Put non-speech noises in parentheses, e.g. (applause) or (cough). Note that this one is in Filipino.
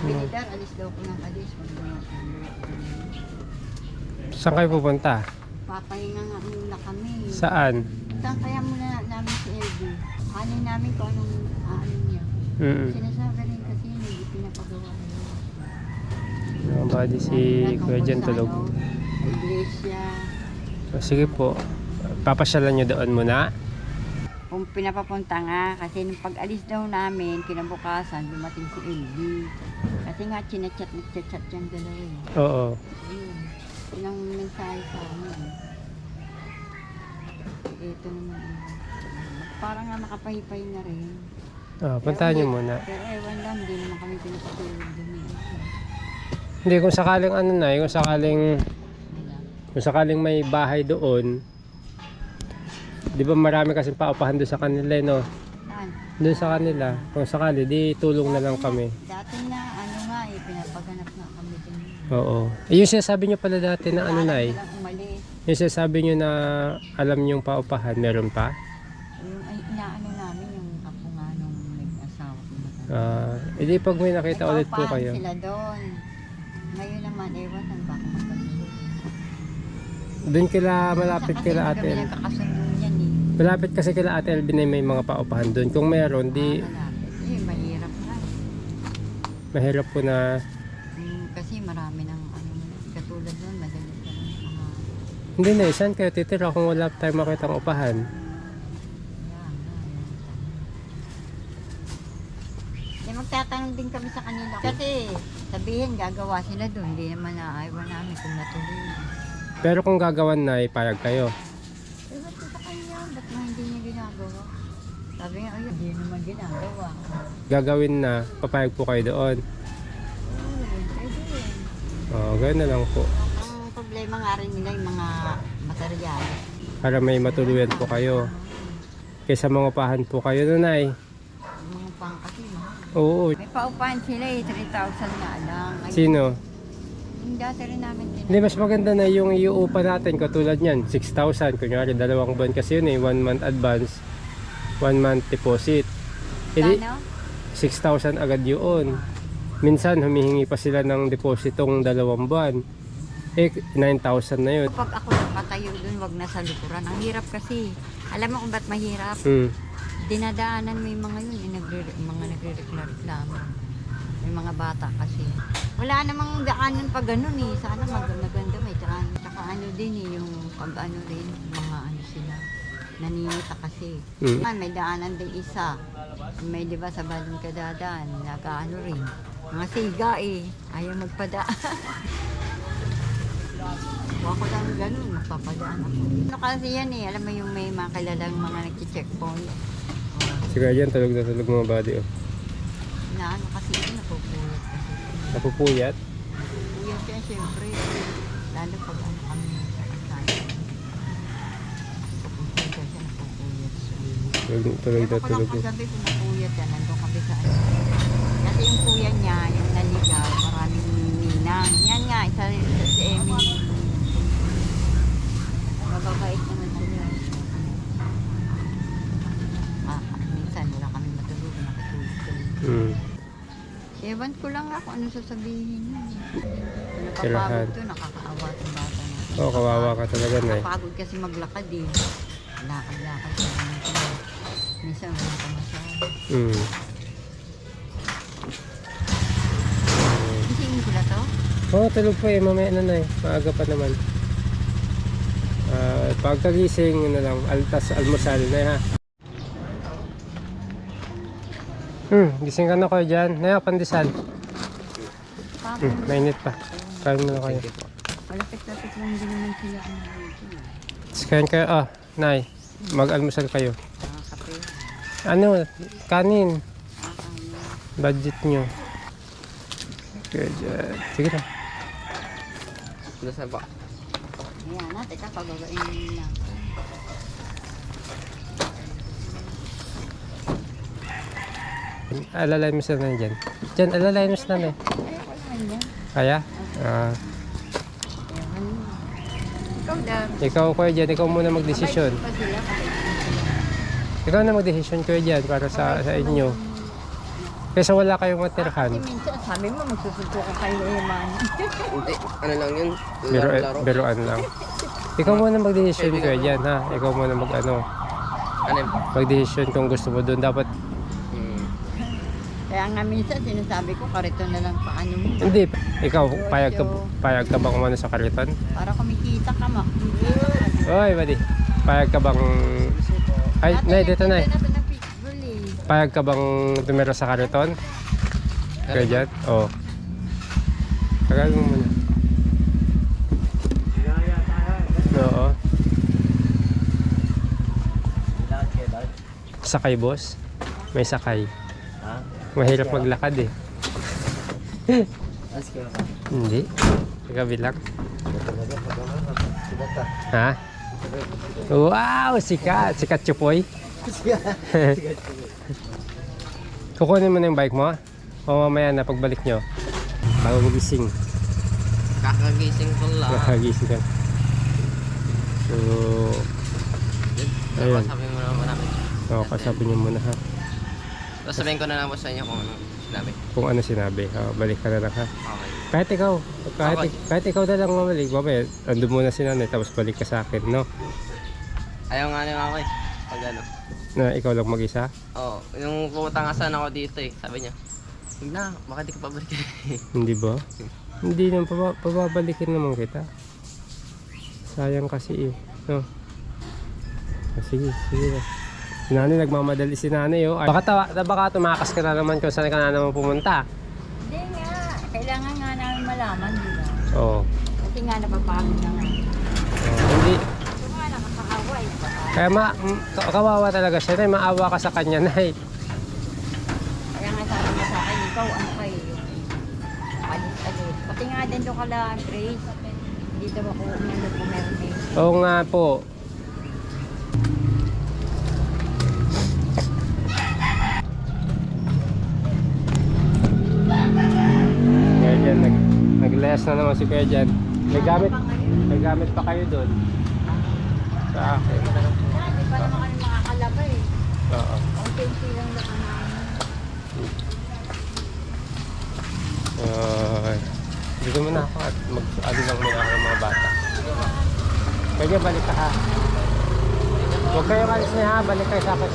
Sabi ni Dar, alis daw ko ng alis. Saan kayo pupunta? Papahinga nga muna kami. Saan? Saan kaya muna namin si LB? Ano namin kung anong ano niya. Mm Sinasabi rin kasi hindi pinapagawa niya. Mga buddy si Kuya Jan tulog. ano, Iglesia. O, sige po. Papasyalan nyo doon muna. Kung pinapapunta nga, kasi nung pag-alis daw namin, kinabukasan, dumating si LB. Kasi nga, chinachat na chat yung dalawa eh. Oo. Yun ang mensahe sa amin. Ito naman. eh. Parang nga nakapahipay na rin. Oh, puntahan nyo muna. Pero ewan lang, hindi naman kami pinapatulog dun eh. Hindi, kung sakaling ano na, kung sakaling, kung sakaling may bahay doon, di ba marami kasing paupahan doon sa kanila, eh, no? Saan? Doon sa kanila. Kung sakali, di tulong na lang kami. Dati na, ano nga eh, pinapaganap nga kami din. Oo. Eh, yung sinasabi nyo pala dati na ano na eh. Walang umalis. Yung sinasabi nyo na alam nyo yung paupahan, meron pa? Yung ay, inaano namin yung apo nga nung nag-asawa ko matanda. Ah, edi pag may nakita ulit po Nagpaupahan kayo. sila doon. Ngayon naman, ewan, saan ba ako magpatulog? Doon kila, malapit Kasi kila ate. kami nagkakasundo eh. Malapit kasi kila ate Elvin na may mga paupahan doon. Kung meron, di. Eh, mahirap na. mahirap po na Mm, kasi marami ng ano, katulad doon, madali pa rin mga hindi na, saan kayo titira kung wala tayong makitang upahan? yan. Eh, magtatanong din kami sa kanila. Kasi sabihin, gagawa sila doon. Hindi naman naaywan namin kung natuloy. Pero kung gagawan na, ipayag kayo. Ba't mo hindi niya ginagawa? Sabi ayun, hindi naman ginagawa. Gagawin na, papayag po kayo doon. Oo, pwede yun. Oo, ganun na lang po. Ang problema nga rin nila yung mga material. Para may matuluyan po kayo. Kaysa mga upahan po kayo nanay. Mga pang kasi, mahal. Oo. May paupahan sila eh, 3,000 nga lang. Ay, Sino? Dati rin namin tin- Hindi, mas maganda na yung iuupa natin katulad niyan, 6,000. Kunyari, dalawang buwan kasi yun eh, one month advance, one month deposit. Hindi, Kano? 6,000 agad yun. Minsan, humihingi pa sila ng depositong dalawang buwan. Eh, 9,000 na yun. Kapag ako nakatayo dun, wag na sa likuran. Ang hirap kasi. Alam mo kung ba't mahirap? Hmm. Dinadaanan mo yung mga yun, yung nagre mga nagre-reklamo. May mga bata kasi. Wala namang daanan pa ganun eh. Sana maganda-ganda may daan. Tsaka ano din eh, yung pag ano rin, mga ano sila. Naninita kasi. Mm. Ah, may daanan din isa. May di ba sa balong kadadaan, nag-ano rin. Mga siga eh. Ayaw magpadaan. (laughs) Huwag ko lang ganun, magpapadaan ako. Ano kasi yan eh, alam mo yung may mga kilalang mga nag-checkpoint. Sige, yan, tulog na tulog mga body. Oh. Ano kasi ito napupulot kasi. Napupuyat. Yan siya siyempre. Lalo pag ano kami napupuyat. Tulog, lang tulog. kung sabi kung napuyat yan, nandun kami sa ano. Kasi yung kuya niya, yung naligaw, maraming ninang. Yan nga, isa, isa si Emily. Mababait naman sila. Ah, minsan wala kami matulog, nakatulog kami. Hmm. Ewan ko lang ako ano sasabihin niya. Kailangan. Nakapagod to, nakakaawa itong bata na. Oo, oh, kawawa ka talaga na eh. Nakapagod kasi maglakad eh. Lakad-lakad sa mga Minsan wala ka masyado. Hmm. Gisingin ko na to? Oo, oh, tulog pa eh. Mamaya na na eh. Maaga pa naman. Ah, pagkagising na lang, altas almusal na eh, ha. Hmm, gising ka na kayo dyan. Naya, pandesal. Hmm, mainit pa. Kain mo na kayo. malapit-lapit lang din naman sila ang dito. Tapos kain kayo, ah, nay, mag-almusal kayo. Ano, kanin, budget nyo. Kaya dyan. Sige na. Nasa ba? Ayan na, teka, pagagain na. Alalay mo sila na dyan. Dyan, alalay mo sila na. Kaya? Ah. Ikaw daw. ikaw kuya dyan, ikaw muna magdesisyon. Ikaw na magdesisyon kuya dyan para sa, sa inyo. Kaysa wala kayong matirhan. Minsan sabi mo magsusuntukan kayo ng iman. Hindi, ano lang yun. Biro, Laro-laro. biruan lang. Ikaw muna mag-decision ko yan ha. Ikaw muna mag ano, yun? mag-decision kung gusto mo doon. Dapat. Kaya nga minsan sinasabi ko karito na lang paano mo. hindi. Ikaw, payag ka, payag ka bang umano sa kariton? Para kumikita ka ma. Oy, buddy. Payag ka bang... Ay, nay, dito nay. Pitbull eh. Payag ka bang tumira sa kariton? Kaya dyan? Oo. Tagal mo muna. Oo. Sakay boss? May sakay. Ha? Mahirap maglakad eh. Hindi. Sa kabilang. Ha? Wow! Sikat! Sikat chupoy. (laughs) Kukunin mo na yung bike mo? O mamaya na pagbalik nyo? Bago magising. Kakagising ko lang. Nakagising ka. So, Ayun. Ayun. Sabi mo naman namin. oh, kasabi niyo muna ha. Tapos sabihin ko na lang po sa inyo kung ano sinabi. Kung ano sinabi. Oh, balik ka na lang ha. Okay. Kahit ikaw. Kahit, Okay. kahit ikaw na lang mamalik. Mamaya, andun muna si nanay tapos balik ka sa akin, no? Ayaw nga nila ako eh. Pag ano. Na ikaw lang mag-isa. Oo. yung pumunta nga sana ako dito eh. Sabi niya. Huwag na, baka di ka pabalik. (laughs) Hindi ba? Hindi naman, paba, pababalikin naman kita. Sayang kasi eh. No? Ah, sige, sige na. Si nanay, nagmamadali si nanay oh. Baka, tawa, baka tumakas ka na naman kung saan ka na naman pumunta. Hindi nga. Kailangan nga namin malaman, di ba? Oo. Kasi nga napapagod na nga. Oh, hindi. Ito nga nakakaawa eh. Kaya ma, ka- kawawa talaga siya. Nay, maawa ka sa kanya, nay. Kaya nga sabi niya sa akin, ikaw ano kayo? Alit-alit. Pati nga din doon kala Grace. Dito ako umano po meron eh. Oo nga po. Nag-less na naman si Kuya dyan. May gamit, may gamit pa kayo doon. Sa akin. Hindi pa naman kami makakalaba eh. Oo. Ang pensi lang na namin. Uh, dito muna ako at mag-ano lang muna ako ng mga bata. Kaya balik ka ha. Huwag kayong alis na ha, balik kayo sa akin.